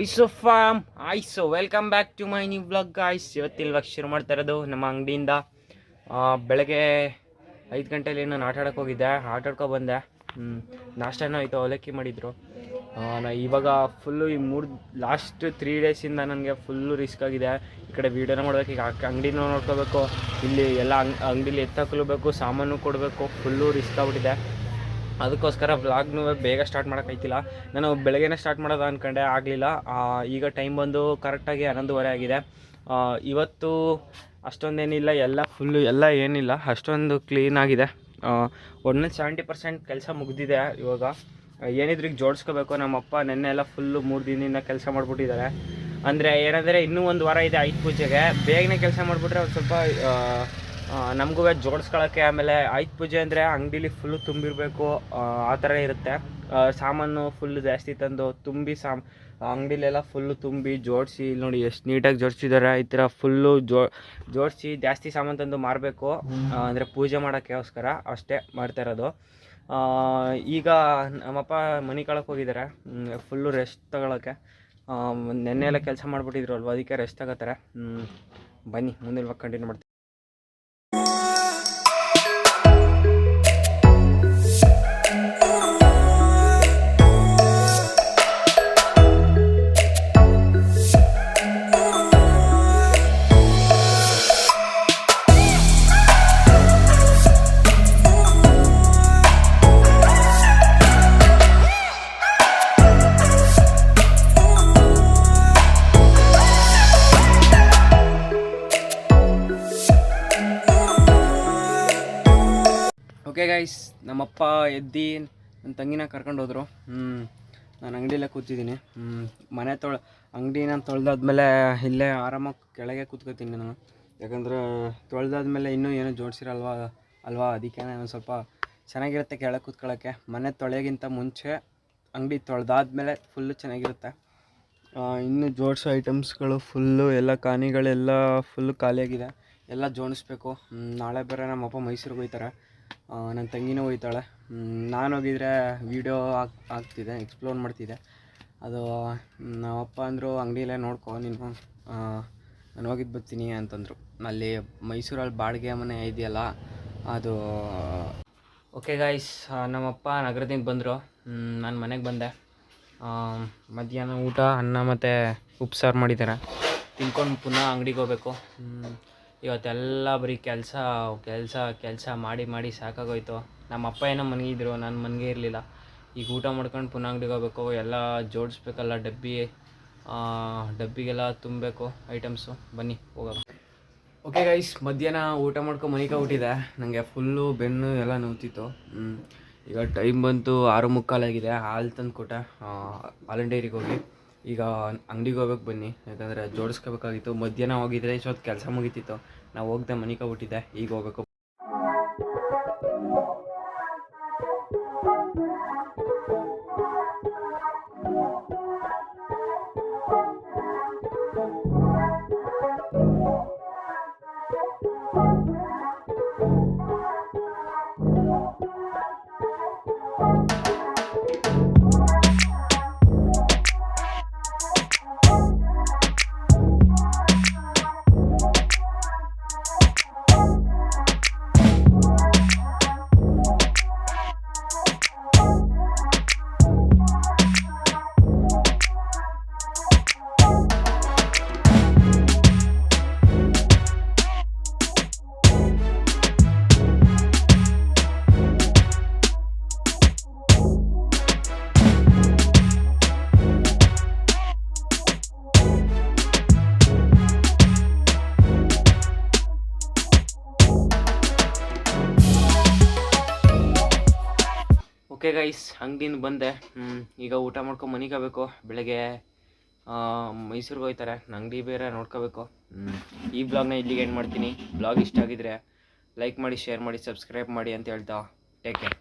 ಒಡಿಸೋ farm I so welcome back to my new blog guys ಇವತ್ತು ಇವಾಗ ಶುರು ಮಾಡ್ತಾ ಇರೋದು ನಮ್ಮ ಅಂಗಡಿಯಿಂದ. ಬೆಳಗ್ಗೆ ಐದು ಗಂಟೆಯಲ್ಲಿ ನಾನು ಆಟ ಆಡೋಕೆ ಹೋಗಿದ್ದೆ, ಆಟ ಆಡ್ಕೊ ಬಂದೆ. ನಾಷ್ಟನೂ ಆಯಿತು, ಅವಲಕ್ಕಿ ಮಾಡಿದರು. ನಾ ಇವಾಗ ಫುಲ್ಲು ಈ ಮೂರು ಲಾಸ್ಟ್ ತ್ರೀ ಡೇಸಿಂದ ನನಗೆ ಫುಲ್ಲು ರಿಸ್ಕ್ ಆಗಿದೆ. ಈ ಕಡೆ ವೀಡಿಯೋನ ಮಾಡಬೇಕು ಈಗ ಅಂಗಡಿನೂ ನೋಡ್ಕೋಬೇಕು. ಇಲ್ಲಿ ಎಲ್ಲ ಅಂಗ್, ಅಂಗಡಿಲಿ ಎತ್ತಕೊಳ್ಳಬೇಕು ಸಾಮಾನು ಕೊಡಬೇಕು ಫುಲ್ಲು ರಿಸ್ಕ್ ಆಗ್ಬಿಟ್ಟಿದೆ. ಅದಕ್ಕೋಸ್ಕರ ವ್ಲಾಗ್ನು ಬೇಗ ಸ್ಟಾರ್ಟ್ ಮಾಡೋಕ್ಕಾಯ್ತಿಲ್ಲ ನಾನು ಬೆಳಗ್ಗೆನೇ ಸ್ಟಾರ್ಟ್ ಮಾಡೋದು ಅಂದ್ಕೊಂಡೆ ಆಗಲಿಲ್ಲ. ಈಗ ಟೈಮ್ ಬಂದು ಕರೆಕ್ಟಾಗಿ ಹನ್ನೊಂದುವರೆ ಆಗಿದೆ. ಇವತ್ತು ಅಷ್ಟೊಂದೇನಿಲ್ಲ ಎಲ್ಲ ಫುಲ್ಲು ಎಲ್ಲ ಏನಿಲ್ಲ ಅಷ್ಟೊಂದು ಕ್ಲೀನ್ ಆಗಿದೆ. ಒಳ್ಳೆ ಸೆವೆಂಟಿ ಪರ್ಸೆಂಟ್ ಕೆಲಸ ಮುಗಿದಿದೆ ಇವಾಗ. ಆ, ಏನಿದ್ರು ಈಗ ಜೋಡಿಸ್ಕೋಬೇಕು ನಮ್ಮಪ್ಪ ನೆನ್ನೆ ಎಲ್ಲ ಫುಲ್ಲು ಮೂರು ದಿನದಿಂದ ಕೆಲಸ ಮಾಡಿಬಿಟ್ಟಿದ್ದಾರೆ. ಅಂದರೆ ಏನಂದರೆ ಇನ್ನೂ ಒಂದು ವಾರ ಇದೆ ಐದು ಪೂಜೆಗೆ. ಬೇಗನೆ ಕೆಲಸ ಮಾಡಿಬಿಟ್ರೆ ಒಂದು ಸ್ವಲ್ಪ ನಮಗೂ ಜೋಡಿಸ್ಕೊಳ್ಳೋಕ್ಕೆ ಆಮೇಲೆ ಆಯುಧ ಪೂಜೆ ಅಂದರೆ ಅಂಗಡೀಲಿ ಫುಲ್ಲು ತುಂಬಿರಬೇಕು. ಆ ಥರ ಇರುತ್ತೆ. ಸಾಮಾನು ಫುಲ್ಲು ಜಾಸ್ತಿ ತಂದು ತುಂಬಿ ಸಾಮ್ ಅಂಗಡಿಲೆಲ್ಲ ಫುಲ್ಲು ತುಂಬಿ ಜೋಡಿಸಿ ಇಲ್ಲಿ ನೋಡಿ ಎಷ್ಟು ನೀಟಾಗಿ ಜೋಡಿಸಿದ್ದಾರೆ ಈ ಥರ ಫುಲ್ಲು ಜೋ ಜೋಡಿಸಿ ಜಾಸ್ತಿ ಸಾಮಾನು ತಂದು ಮಾರಬೇಕು. ಅಂದರೆ ಪೂಜೆ ಮಾಡೋಕ್ಕೋಸ್ಕರ ಅಷ್ಟೇ ಮಾಡ್ತಾ ಇರೋದು. ಈಗ ನಮ್ಮಪ್ಪ ಮನೆ ಕಳಕ್ಕೆ ಹೋಗಿದ್ದಾರೆ ಫುಲ್ಲು ರೆಸ್ಟ್ ತಗೊಳಕ್ಕೆ. ನೆನ್ನೆ ಎಲ್ಲ ಕೆಲಸ ಮಾಡಿಬಿಟ್ಟಿದ್ರು ಅಲ್ವ? ಅದಕ್ಕೆ ರೆಸ್ಟ್ ತಗೋತಾರೆ. ಬನ್ನಿ, ಮುಂದಿನ ಕಂಟಿನ್ಯೂ ಮಾಡ್ತೀನಿ. ಓಕೆ ಗೈಸ್ ನಮ್ಮಪ್ಪ ಎದ್ದು ನನ್ನ ತಂಗಿನ ಕರ್ಕೊಂಡು ಹೋದ್ರು. ಹ್ಞೂ ನಾನು ಅಂಗಡಿಯಲ್ಲೇ ಕೂತಿದ್ದೀನಿ. ಮನೆ ತೊಳ ಅಂಗಡಿ ನಾನು ತೊಳೆದಾದ್ಮೇಲೆ ಇಲ್ಲೇ ಆರಾಮಾಗಿ ಕೆಳಗೆ ಕೂತ್ಕೋತೀನಿ ನಾನು. ಯಾಕಂದ್ರೆ ತೊಳೆದಾದ್ಮೇಲೆ ಇನ್ನೂ ಏನೂ ಜೋಡಿಸಿರಲ್ವಾ ಅಲ್ವಾ? ಅದಕ್ಕೆ ನಾನು ಸ್ವಲ್ಪ ಚೆನ್ನಾಗಿರುತ್ತೆ ಕೆಳಗೆ ಕೂತ್ಕೊಳ್ಳೋಕ್ಕೆ ಮನೆ ತೊಳೆಗಿಂತ ಮುಂಚೆ ಅಂಗಡಿ ತೊಳೆದಾದ್ಮೇಲೆ ಫುಲ್ಲು ಚೆನ್ನಾಗಿರುತ್ತೆ. ಇನ್ನೂ ಜೋಡಿಸೋ ಐಟಮ್ಸ್ಗಳು ಫುಲ್ಲು ಎಲ್ಲ ಖಾನಿಗಳೆಲ್ಲ ಫುಲ್ಲು ಖಾಲಿಯಾಗಿದೆ. ಎಲ್ಲ ಜೋಡಿಸ್ಬೇಕು. ನಾಳೆ ಬೇರೆ ನಮ್ಮಪ್ಪ ಮೈಸೂರಿಗೆ ಹೋಗ್ತಾರೆ ನನ್ನ ತಂಗಿನೂ ಹೋಗ್ತಾಳೆ ನಾನು ಹೋಗಿದ್ರೆ ವೀಡಿಯೋ ಆಗ್ತಿದೆ ಎಕ್ಸ್ಪ್ಲೋರ್ ಮಾಡ್ತಿದ್ದೆ. ಅದು ನಮ್ಮಪ್ಪ ಅಂದರು ಅಂಗಡಿಯಲ್ಲೇ ನೋಡ್ಕೊ, ನೀನು ನಾನು ಹೋಗಿದ್ದು ಬರ್ತೀನಿ ಅಂತಂದರು. ಅಲ್ಲಿ ಮೈಸೂರಲ್ಲಿ ಬಾಡಿಗೆ ಮನೆ ಇದೆಯಲ್ಲ, ಅದು ಓಕೆ ಗಾಯ್ಸ್ ನಮ್ಮಪ್ಪ ನಗರದಿಂದ ಬಂದರು. ನಾನು ಮನೆಗೆ ಬಂದೆ. ಮಧ್ಯಾಹ್ನ ಊಟ, ಅನ್ನ ಮತ್ತು ಉಪ್ಸಾರು ಮಾಡಿದ್ದಾರೆ ತಿನ್ಕೊಂಡು ಪುನಃ ಅಂಗಡಿಗೆ ಹೋಗ್ಬೇಕು. ಇವತ್ತೆಲ್ಲ ಬರೀ ಕೆಲಸ ಕೆಲಸ ಕೆಲಸ ಮಾಡಿ ಮಾಡಿ ಸಾಕಾಗೋಯ್ತು. ನಮ್ಮ ಅಪ್ಪ ಏನೋ ಮನಗಿದ್ರು, ನಾನು ಮನೆಗೆ ಇರಲಿಲ್ಲ. ಈಗ ಊಟ ಮಾಡ್ಕೊಂಡು ಪುನಃ ಅಂಗಡಿಗೆ ಹೋಗ್ಬೇಕು ಎಲ್ಲ ಜೋಡಿಸ್ಬೇಕಲ್ಲ ಡಬ್ಬಿ. ಡಬ್ಬಿಗೆಲ್ಲ ತುಂಬಬೇಕು ಐಟಮ್ಸು. ಬನ್ನಿ, ಹೋಗೋಣ. ಓಕೆ ಗೈಸ್ ಮಧ್ಯಾಹ್ನ ಊಟ ಮಾಡ್ಕೊಂಡು ಮನೆಗೆ ಹುಟ್ಟಿದೆ ನನಗೆ ಫುಲ್ಲು ಬೆನ್ನು ಎಲ್ಲ ನೋತಿತ್ತು ಈಗ ಟೈಮ್ ಬಂತು ಆರು ಮುಕ್ಕಾಲಾಗಿದೆ. ಹಾಲು ತಂದು ಕೊಟ್ಟೆ ಡೈರಿಗೆ ಹೋಗಿ. ಈಗ ಅಂಗಡಿಗೆ ಹೋಗ್ಬೇಕು ಬನ್ನಿ. ಯಾಕಂದರೆ ಜೋಡಿಸ್ಕೋಬೇಕಾಗಿತ್ತು. ಮಧ್ಯಾಹ್ನ ಹೋಗಿದ್ರೆ ಇಷ್ಟೊತ್ತು ಕೆಲಸ ಮುಗೀತಿತ್ತು. ನಾವು ಹೋಗ್ದೆ ಮನೆ ಹೋಗ್ಬಿಟ್ಟಿದ್ದೆ. ಈಗ ಹೋಗ್ಬೇಕು. ಓಕೆ ಗೈಸ್ ಅಂಗಡಿಯಿಂದ ಬಂದೆ. ಈಗ ಊಟ ಮಾಡ್ಕೊಂಡು ಮನೆಗೆ ಹೋಗಬೇಕು ಬೆಳಗ್ಗೆ ಮೈಸೂರಿಗೆ ಹೋಗ್ತಾರೆ. ಅಂಗಡಿ ಬೇರೆ, ನೋಡ್ಕೋಬೇಕು. ಈ ಬ್ಲಾಗ್ನ ಇಲ್ಲಿಗೆ ಎಂಡ್ ಮಾಡ್ತೀನಿ. ಬ್ಲಾಗ್ ಇಷ್ಟ ಆಗಿದ್ರೆ ಲೈಕ್ ಮಾಡಿ ಶೇರ್ ಮಾಡಿ ಸಬ್ಸ್ಕ್ರೈಬ್ ಮಾಡಿ ಅಂತ ಹೇಳ್ತಾ. Take care